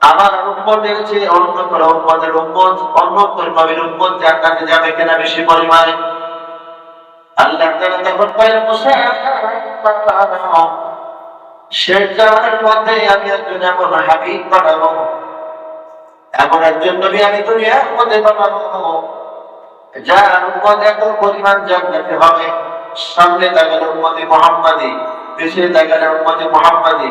আমার উম্মতের চেয়ে উম্মত জান্নাতে যাবে কিনা বেশি পরিমাণে। আল্লাহ তখন আমি একজন এমন হাবিব এমন একজন নবী আমি দুনিয়ার যার এত পরিমাণ জান্নাতে হবে। সামনে তাকালে উম্মতে মুহাম্মাদি পিছনে তাকালে উম্মতে মুহাম্মাদি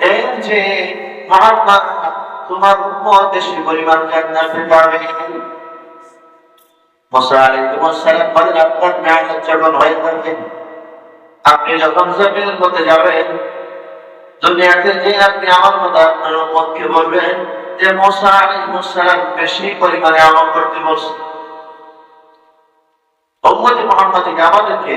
এই যে মুহাম্মদ তোমার উম্মত বেশি পরিমাণ জান্নাতে যাবে। মুসা আলাইহিস সালাম বলেন, আপনার মেহনত যখন হয়ে থাকবে আপনি যখন জমিনের মধ্যে যাবেন, দুনিয়াতে যে আপনি আমার মতো আপনার উম্মতকে বলবেন যে, মুসা বেশি পরিমাণে করতে আমাদেরকে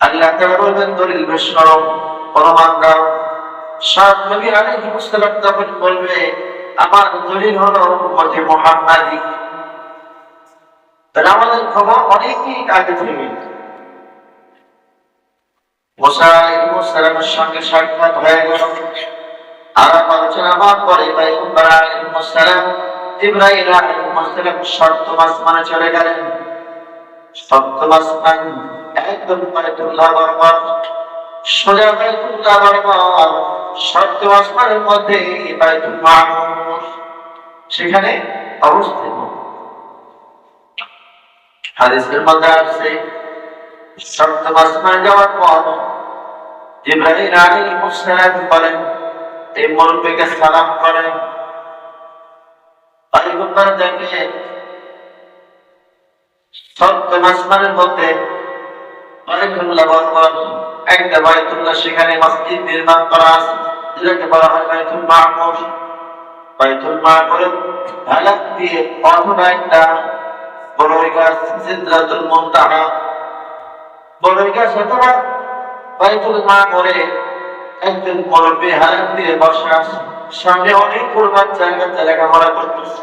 আল্লাহ বলবেন, দলিল পেশ করো প্রমাণ দাও সব নবী আলাইহিস সালাম তখন বলবে, আমার দলিল হলো উম্মতে মুহাম্মাদি। তাহলে আমাদের খবর সাক্ষাৎ হয়ে গেল। আলাপ আলোচনা চলে গেলেন। একদম বাইতুল্লাহ বরাবর সোজা বাইতুল্লাহ বরাবর সপ্তম আসমানের মধ্যে সেখানে অবস্থিত। হাদিসের মধ্যে আসছে সপ্তম আসমানে যাওয়ার পর জিব্রাহিম আলাইহিস সালাম বলেন এই মুরব্বিকে সালাম করেন। পয়গম্বর দেখে সপ্তম আসমানের মধ্যে একটা বাইতুল্লাহ সেখানে মসজিদ নির্মাণ করা আছে। যেটাকে বলা হয় বাইতুল মামুরের ঢালাক দিয়ে অথবা একটা সিদরাতুল মুনতাহা। একজন হারাম দিয়ে সামনে অনেক পরিমাণ জায়গা লেখাপড়া করতেছে।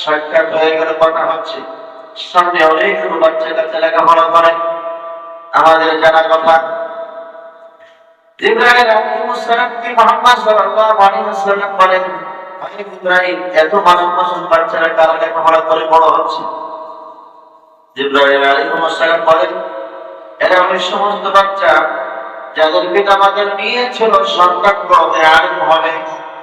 সাক্ষাৎ হয়ে কথা হচ্ছে। সামনে অনেকগুলো বাচ্চা কাচ্চা লেখাপড়া করে। আমাদের জানা কথা এত বাচ্চারা কারা করে বড় হচ্ছে? ওই সমস্ত বাচ্চা যাদের পিতা মাতার নিয়ে ছিল, সন্তান বড় আলিম হবে।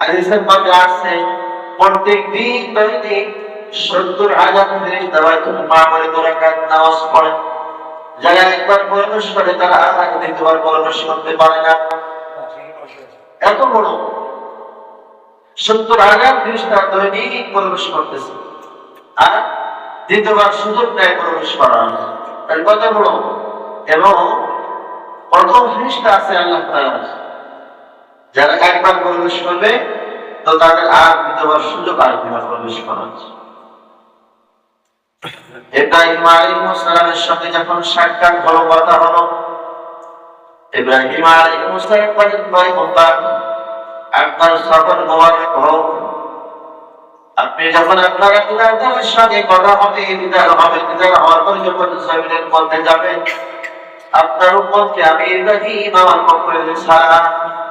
হাদিসের আসছে। প্রত্যেক দিন দৈনিক সত্তর হাজার দুরাকাত নামাজ যারা একবার প্রবেশ করে, তারা দ্বিতীয়বার প্রবেশ করতে পারে না। এত বড়। সত্তর হাজার দৈনিক প্রবেশ করতেছে। আর দ্বিতীয়বার সুযোগ নেয় তাই কত বড়? এবং প্রথম খ্রিস্টা আছে আল্লাহ তাআলা। যারা একবার প্রবেশ করবে, তো তাদের আর দ্বিতীয়বার সুযোগ আসবে না প্রবেশ করার ইব্রাহিম সঙ্গে যখন সাক্ষাৎ কথা হলো, ইব্রাহিম আপনার সফর হোক, আপনি যখন আপনার সঙ্গে কথা হবে হবে হওয়ার পর যখন মধ্যে যাবেন, আপনার উপরকে আমি ইব্রাহিম আমার পক্ষ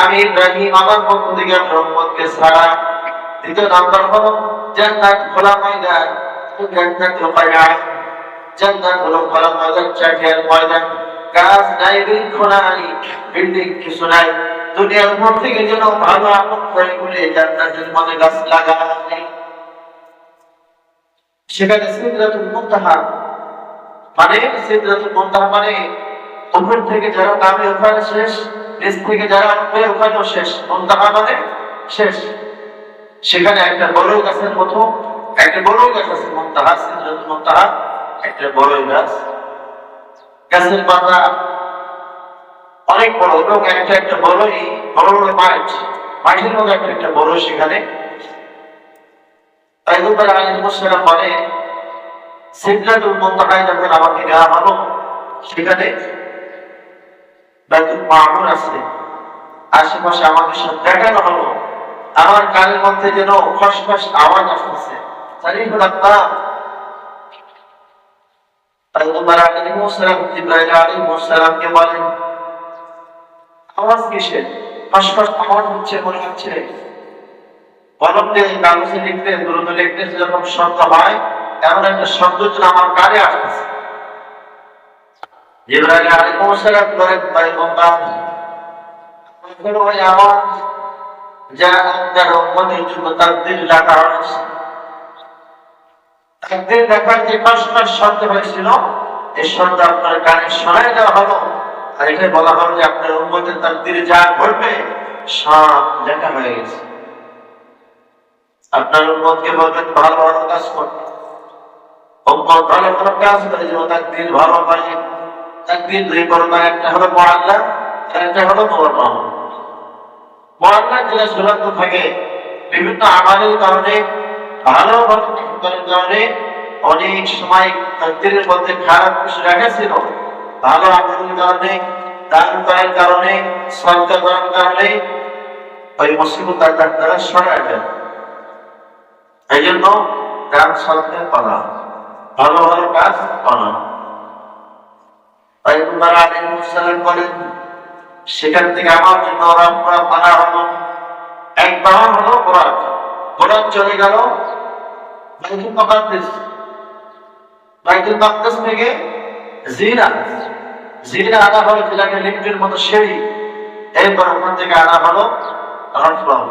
আমি ইব্রাহিম আমার পক্ষ থেকে ছাড়া দ্বিতীয় নাম্বার হলো জান্নাত খোলা ময়দান জান্নাত জান্নাত হলো খোলা ময়দান চাটিয়ার ময়দান গাছ নাই বৃক্ষ নাই বিল্ডিং কিছু নাই দুনিয়ার থেকে যেন ভালো আমল করে বলে জান্নাতের মধ্যে গাছ লাগায় সেখানে সিদরাতুল মুনতাহা মানে মুনতাহা মানে উপর থেকে যারা নামে ওখানে শেষ, নিচ থেকে যারা উঠবে ওখানেও শেষ। মুনতাহা মানে শেষ। সেখানে একটা বড় গাছের মতো একটা বড় গাছ আছে মুনতাহা, সিদরাতুল মুনতাহা, একটা বড় গাছ। গাছের পাতা অনেক বড় এবং একটা একটা বড়ই, বড় বড় মাঠ। মাঠের মধ্যে একটা একটা বড় সেখানে পয়গম্বর আলাইহিস সালাম বলে সিদরাতুল মুনতাহায় যখন আমাকে নেওয়া হলো সেখানে বাইতুল মামুর আছে। আশেপাশে আমাকে সব দেখানো হলো। আমার কানের মধ্যে যেন খসখস আওয়াজ আসতেছে। সারিফুল আকরাম পয়গম্বর আলাইহিস সালাম জিবরাইল আলাইহিস সালামকে বলেন, আওয়াজ কিসের? খসখস আওয়াজ হচ্ছে, মনে হচ্ছে? কলম কাগজে লিখতে দ্রুত লিখতে যখন শব্দ হয় এমন একটা শব্দ যেন আমার কানে আসতেছে। আপনার ওই যা যে শব্দ হয়েছিল এই শব্দ আপনার কানে শোনায় দেওয়া হলো, আর এটা বলা হলো যে আপনার উম্মতের তাকদীরে যা ঘটবে, সব লেখা হয়ে গেছে। আপনার উম্মতকে বলবেন ভালো ভালো কাজ ভালো ভালো কাজ করে ভালো দুই একটা হলো আর একটা হলো থাকে, বিভিন্ন আমালের কারণে, ভালো ভালো কারণে অনেক সময় মধ্যে খারাপ কিছু রাখা ছিল। ভালো আমলের কারণে, দান করার কারণে সদকা করার কারণে ওই মুসিবত তারা সরায় দেন এই জন্য সদকা করা ভালো ভালো বলেন, সেখান থেকে আমার জন্য আনা হলো হলো চলে গেল, বাইতুল মাকদিস বাইতুল মাকদিস থেকে জিনা। জিনা আনা হলো যেটাকে মতো সিঁড়ি। এরপর ওখান থেকে আনা হলো রফরফ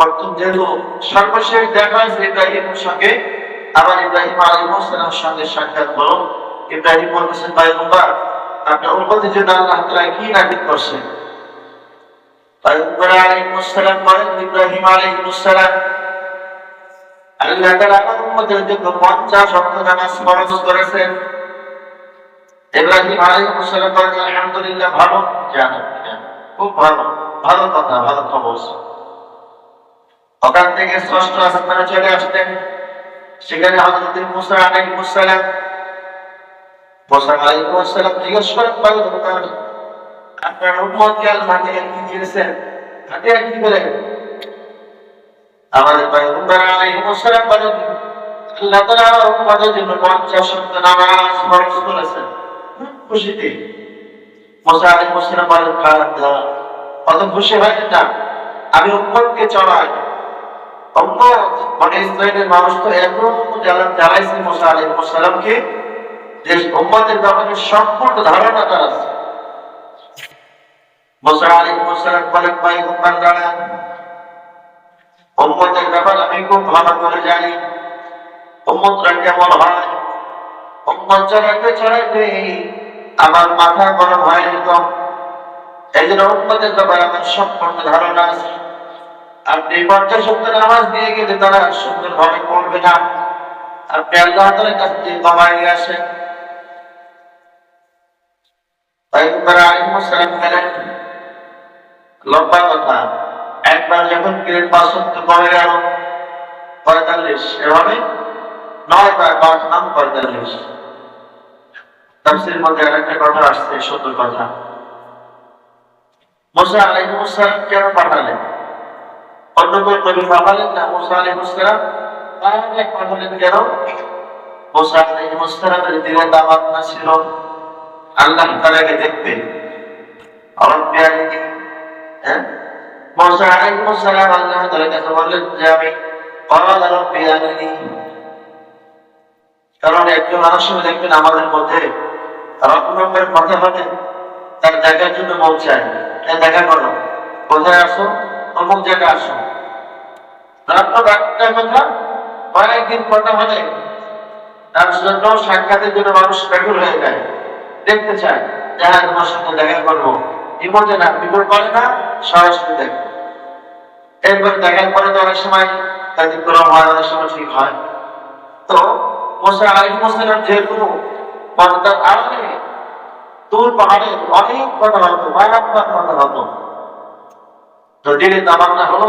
প্রথম যেহেতু সর্বশেষ দেখা হয়েছে ইব্রাহিমের সঙ্গে আবার ইব্রাহিম আলাইহিস সঙ্গে সাক্ষাৎ হলো। ইব্রাহিম বলতেছেন, পয়গম্বর আপনার উম্মতের জন্য আল্লাহ তাআলা কি নাজিল করছেন পয়গম্বর আলাইহিস বলেন, ইব্রাহিম আলাইহিস আল্লাহ তাআলা আমার উম্মতের জন্য 50 ওয়াক্ত নামাজ ফরজ করেছেন। ইব্রাহিম আলাইহিস সালাম বলেন, আলহামদুলিল্লাহ, ভালো। জানো, খুব ভালো। ভালো কথা, ভালো খবর। ওখান থেকে ষষ্ঠ আসমানে চলে আসলেন সেখানে আমাদের পয়গম্বর আলাইহিস সালাম বলেন, আল্লাহ তাআলা আমার উম্মতের জন্য 50 ওয়াক্ত নামাজ ফরজ করেছেন। খুশিতে। মুসা খুশি হয় না আমি উম্মতকে চড়াই। মানে ইসরায়েলের মানুষ তো জ্বালান জ্বালাইছে মুসা আলাইহিস সালামকে যে উম্মতের ব্যাপারে সম্পূর্ণ ধারণা তার আছে। মুসা আলাইহিস সালাম বলেন পয়গম্বররা উম্মতের ব্যাপার আমি খুব ভালো করে জানি। উম্মতরা কেমন হয়? উম্মত চড়াইতে আমার মাথা গরম হয়ে যেত এই জন্য উম্মতের ব্যাপারে আমার সম্পূর্ণ ধারণা আছে। আপনি পঞ্চাশ সত্তর নামাজ দিয়ে গেলে তারা সুন্দর ভাবে পড়বে না। আপনি আল্লাহ তালের কাছ থেকে কমাই নিয়ে আসেন। লম্বা কথা। একবার যখন গ্রেড পাঁচ সত্তর কমে গেল, পঁয়তাল্লিশ, এভাবে নয় বার পাঁচ নাম পঁয়তাল্লিশ। তাফসির মধ্যে আরেকটা কথা আসছে সুন্দর কথা। মুসা আলাইহিস সালাম কেন পাঠালেন? পাঠালেন না মুসা এক পাঠালেন কেন? মুসা না ছিল? আল্লাহ হ্যাঁ? মুসা আল্লাহ কাছে বললেন যে আমি কারণ একজন মানুষ দেখবেন আমাদের মধ্যে রকমের কথা বলে, তার দেখার জন্য মন চায়। দেখা করো। কোথায় আসো অমুক জায়গায় আসো রাত্র একটা কথা কয়েকদিন কথা বলে তার জন্য সাক্ষাতের জন্য মানুষ ব্যাকুল হয়ে যায়। দেখতে চায় যে হ্যাঁ তোমার সঙ্গে দেখা করব ইমোজে না, বিপদ করে না, সরাসরি দেখ এরপর দেখার পরে তো অনেক সময় ব্যতিক্রম হয় অনেক সময় ঠিক হয়। তো মোসা আলাইহিসসালাম যেহেতু পর্দার আড়ালে, দূর পাহাড়ে অনেক কথা হতো মারাত্মক কথা হতো। তো দিনে তামান্না হলো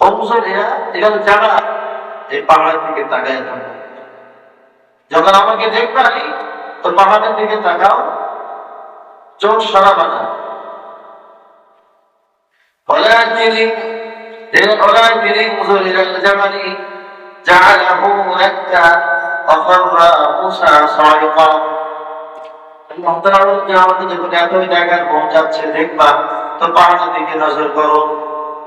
অমজুর ইয়া এখানে জায়গা এই পাহাড়ের দিকে তাকায় থাকো যখন আমাকে দেখবে আমি তো পাহাড়ের দিকে তাকাও চোখ সরাবা না ولكن ولكن انظر الى الجبل جعله ركا وخر موسى صاعقا আমাকে যখন এতই দেখার মন যাচ্ছে দেখবা তো পাহাড়ের দিকে নজর করো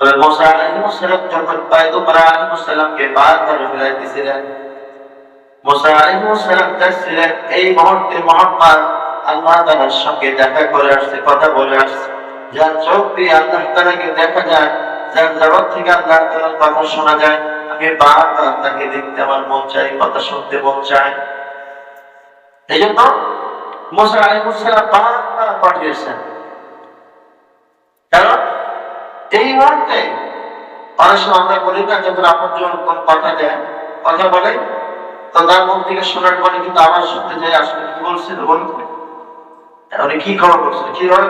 কথা তাকে দেখতে আমার মন চাই কথা শুনতে মন চায়। এই জন্য মোসা আলাইহিস বারবার পাঠিয়েছেন। কারণ এই মুহূর্তে অনেক সময় আমরা বলি না, যখন আপনার জন্য কোন কথা দেয় কথা বলে তো তার মুখ থেকে শোনার পরে কিন্তু আমার শুনতে যাই আসলে কি বলুন কি খবর করছে কীভাবে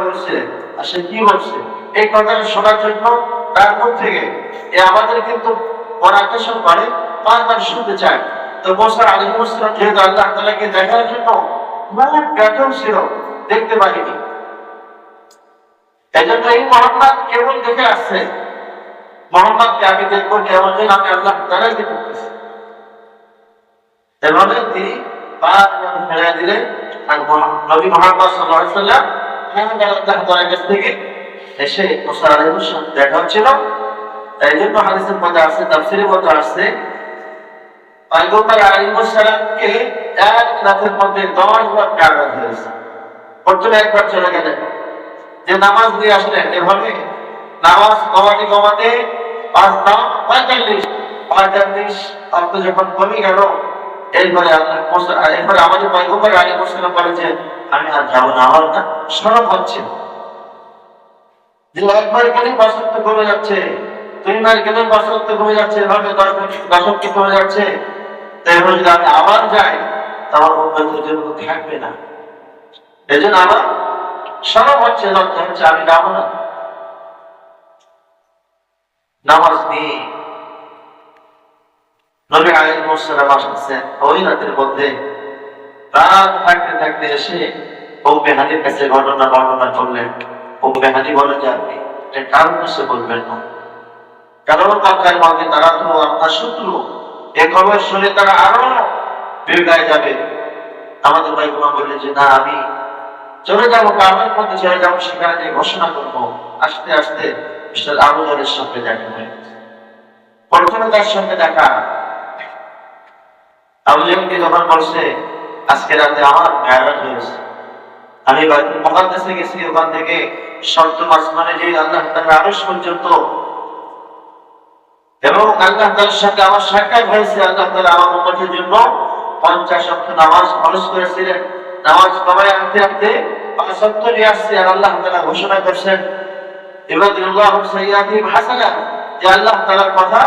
আর সে কি বলছে, এই কথাটা শোনার জন্য তার মুখ থেকে এ আমাদের কিন্তু আকর্ষণ করে শুনতে চায়। তো মোসার আলী মুসলাম যেহেতু আল্লাহ তালাকে দেখার জন্য ব্যাকুল ছিল দেখতে পারিনি এই মোহাম্মদ কেবল দেখে আসছে। মোহাম্মদকে আমি দেখব কেমন আমি আল্লাহ তারাই করতেছি এভাবে তিনি দিলেন আর নবী আলাইহিস সালাম দেখা তাই জন্য মধ্যে আসছে এক রাতের মধ্যে 10 বার কারাগার হয়েছে প্রথমে একবার চলে গেলেন। যে নামাজ দিয়ে আসলেন এভাবে নামাজ কমাতে কমাতে পাঁচ দাম পঁয়তাল্লিশ। পঁয়তাল্লিশ অর্থ যখন কমে গেল, এরপরে আল্লাহ এরপরে আমাদের পয়গম্বর আমি আর না, আমার না, সরব হচ্ছে। যে একবার গেলে বসন্ত কমে যাচ্ছে। দুইবার কমে যাচ্ছে, এভাবে দশ কমে যাচ্ছে। যদি আমি আবার যাই, তাহলে জন্য থাকবে না। এই জন্য সরব হচ্ছে লজ্জা, হচ্ছে আমি যাব না। নামাজ নিয়ে নবী আলাইহিস সালাম আসছেন ওই রাতের মধ্যে। রাত থাকতে থাকতে এসে ও বেহানির কাছে ঘটনা বর্ণনা করলেন। ও বেহানি বলে, যে আপনি এটা কারণ কাছে বলবেন না? কারণ কাকার মাঝে তারা তো আপনার শত্রু। এ খবর শুনে তারা আরও বেগায় যাবে। আমাদের ভাই বললেন যে, না, আমি চলে যাব কামের মধ্যে চলে যাব সেখানে যে ঘোষণা করব, আস্তে আস্তে মিস্টার আবুজারের সঙ্গে দেখা হয়ে প্রথমে তার সঙ্গে দেখা আবুজারকে যখন বলছে, আজকে রাতে আমার মেয়ারাজ হয়েছে। আমি বাইতুল মুকাদ্দাসে গেছি, ওখান থেকে সপ্তম আসমানে যে আল্লাহ তাআলা আরশ পর্যন্ত। এবং আল্লাহ তাআলার সাথে আমার সাক্ষাৎ হয়েছে, আল্লাহ তাআলা আমার উম্মতের জন্য পঞ্চাশ অক্ষ নামাজ খরচ করেছিলেন। নামাজ কমায় আনতে আনতে নিয়ে আসছে আর আল্লাহ তাআলা ঘোষণা করছেন, ইবাদুল্লাহ সাইয়াদিম হাসানা, যে আল্লাহ তাআলার কথা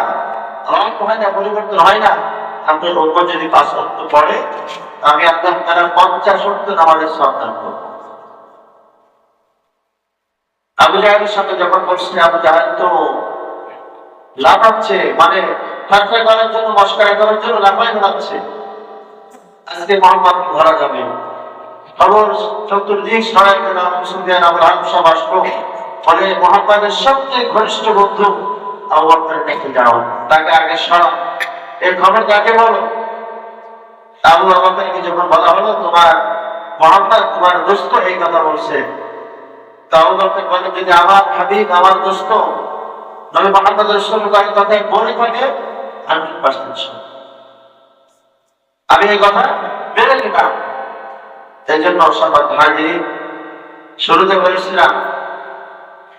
রং হয় না, পরিবর্তন হয় না আপনার উম্মত যদি পাঁচ অক্ট পড়ে আমি আল্লাহ তাআলার পঞ্চাশ অক্ট নামাজের সন্তান করব আবু জাহেলের সাথে যখন বলছে, আবু জাহেল তো লাফাচ্ছে মানে ঠাট্টা করার জন্য, মস্কারা করার জন্য লাফাই লাফাচ্ছে। আজকে মোহাম্মদ ধরা যাবে। খবর চতুর্দিক সব আসলো। ফলে মোহাম্মদের সবচেয়ে ঘনিষ্ঠ বন্ধু আবু কাছে যাও তাকে আগে এই খবর তাকে বলো? আবু যখন বলা হলো, তোমার মোহাম্মদ তোমার দোস্ত এই কথা বলছে। তা আবু বকর বলে, যদি আমার হাবিব আমার দোস্ত, নবী মোহাম্মদ রাসূলুল্লাহ কথায় বলে থাকে, আমি পার্সেন্ট আমি এই কথা মেনে নিলাম। এই জন্য ভাগি শুরুতে বলেছিলাম,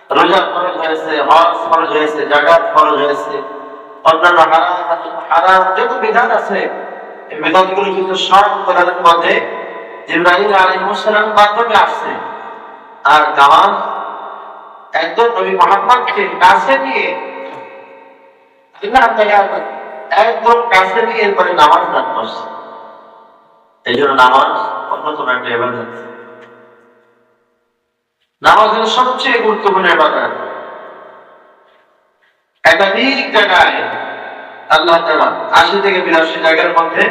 রোজা ফরজ হয়েছে, হজ ফরজ হয়েছে ফরজ হয়েছে, অন্যান্য হারাম যত বিধান আছে, এই বিধানগুলো কিন্তু সব কোরআনের মধ্যে জিব্রাহিম মাধ্যমে আসছে। আর নামাজ একদম নবী মোহাম্মদকে কাছে নিয়ে একদম কাছে নিয়ে এরপরে নামাজ দান করছে। এই জন্য নামাজ অন্যতম একটা ইবাদত। নামাজ হলো সবচেয়ে গুরুত্বপূর্ণ ইবাদত। একাধিক জায়গায় আল্লাহ তাআলা আশি থেকে বিরাশি জায়গার মধ্যে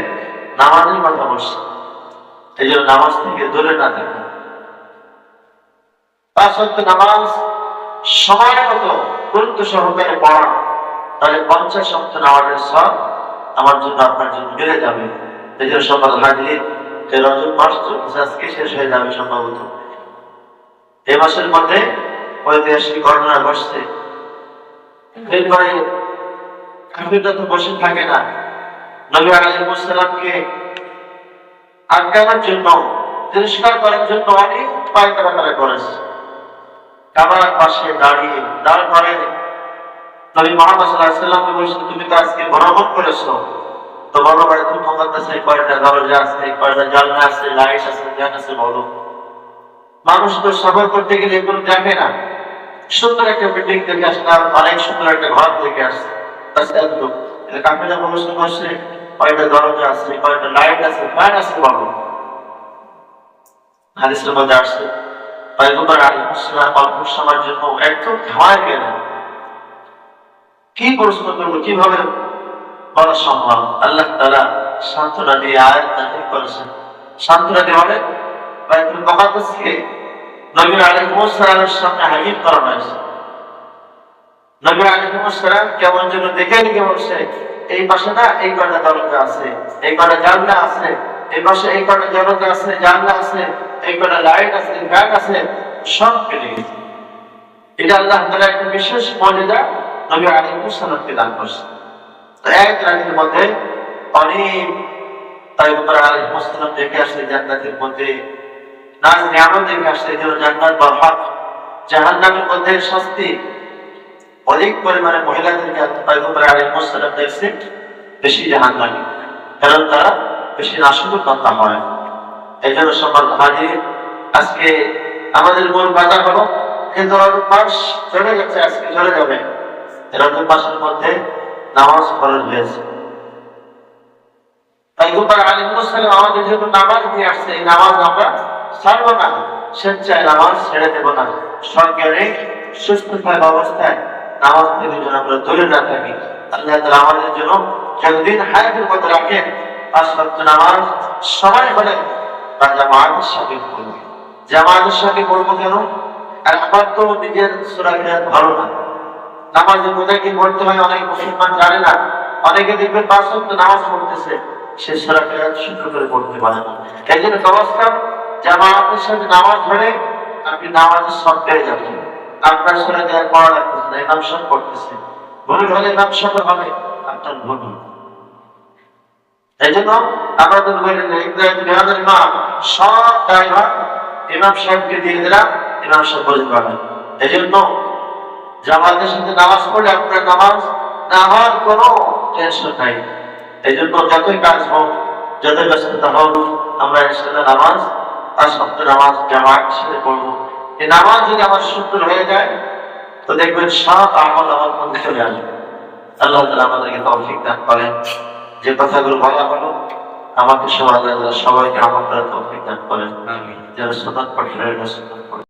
নামাজের কথা এই জন্য নামাজ থেকে দূরে না থাকা পাঁচ নামাজ সময় মতো গুরুত্ব সহকারে পড়া তাহলে পঞ্চাশ ওয়াক্ত নামাজের সব আমার জন্য আপনার জন্য বেড়ে যাবে। এই সকাল হাজির যে মাস আজকে শেষ হয়ে যাবে সম্ভবত। এই মাসের মধ্যে ঐতিহাসিক ঘটনা ঘটছে। এরপরে তো বসে থাকে না। নবী জন্য, তিরস্কার করার জন্য অনেক পায়তারা তারা করেছে। কাবার পাশে দাঁড়িয়ে, দাঁড় করে নবী মোহাম্মদ আলাইহি সাল্লামকে বলছেন তুমি তো আজকে ভ্রমণ করেছ। তো বলো মুকাদ্দাসে কয়টা দরজা আছে কয়টা জানলা আছে, লাইট আছে জ্ঞান আছে, বলো। মানুষ তো সফর করতে গেলে এগুলো দেখে না। সুন্দর একটা বিল্ডিং অনেক সুন্দর একটা ঘর কয়টা দরজা আছে, কয়টা লাইট আছে, ফ্যান আছে, বলো। হাদিসের মধ্যে আসছে, পয়গম্বর সালাম অল্প সময়ের জন্য একদম ঘামায় গেলেন কি প্রশ্ন করব, কীভাবে আল্লাহ তাআলা সান্ত্বনা দিয়ে করেছেন। সান্ত্বনা দিয়ে বলে, বাইতুল সামনে হাজির হয়েছে। কেমন যেন দেখে এই পাশে না এই কটা আছে, এই কটা জানলা আছে, এই পাশে এই কটা আছে, জানলা আছে, এই কটা লাইট আছে, ফ্যান আছে, সব গেছে। এটা আল্লাহ একটা বিশেষ মর্যাদা নবী আলাইহিস সালামকে দান করছে এক রাতের মধ্যে অনেক তাই উপর আলাইহিস সালাম দেখে আসলে মধ্যে নাজ নিয়ামত দেখে আসলে যেন মধ্যে শাস্তি অধিক পরিমাণে মহিলাদেরকে সালাম দেখছে, বেশি জাহান্নামী। তারা বেশি নাশকতা হয়। এই জন্য সবার হাজির, আজকে আমাদের মূল বাধা হলো, এই মাস চলে গেছে, আজকে চলে যাবে। মাসের মধ্যে নামাজ ফরজ হয়েছে। পয়গম্বর আলাইহিস সালাম আমাদের যেহেতু নামাজ দিয়ে আসছে, এই নামাজ আমরা ছাড়বো না। স্বেচ্ছায় নামাজ ছেড়ে দেবো না। সরকারে সুস্থ থাকা অবস্থায় নামাজ থেকে যেন আমরা দূরে না থাকি। আল্লাহ তাআলা আমাদের জন্য যতদিন হায়াতের মধ্যে রাখেন, পাঁচ ওয়াক্ত নামাজ সময় হলে তা জামাতের সাথে পড়ব। জামাতের সাথে পড়ব কেন? আর আমার তো নিজের সূরা কিরাত ভালো না। নামাজের কোথায় কি পড়তে হয়, অনেক মুসলমান জানে না। অনেকে দেখবেন পাঁচ নামাজ পড়তেছে, সে সূরা সুন্দর করে পড়তে পারে না। এই জন্য নমস্কার জামাতের সাথে নামাজ ধরে আপনি নামাজের সব পেয়ে যাবেন আপনার সূরা কিরাত পড়া লাগতেছে না পড়তেছে। ভুল হলে হবে, আপনার ভুল এই জন্য আমাদের সব ড্রাইভার সাহেবকে দিয়ে দিলাম, ইমাম সাহেব বলে এই জন্য জামাতের সাথে নামাজ পড়লে আপনার নামাজ না হওয়ার কোনো টেনশন নাই। এই জন্য যতই কাজ হোক যতই ব্যস্ততা হোক আমরা একসাথে নামাজ আর সপ্তাহ নামাজ জামাত সাথে পড়ব। এই নামাজ যদি আমার সুন্দর হয়ে যায় তো দেখবেন সব আমল আমার মধ্যে চলে আসবে। আল্লাহ তালা আমাদেরকে তৌফিক দান করেন। যে কথাগুলো বলা হলো আমাকে সবাই সবাইকে আমার তৌফিক দান করেন। সদত পড়ে সুদত পড়ে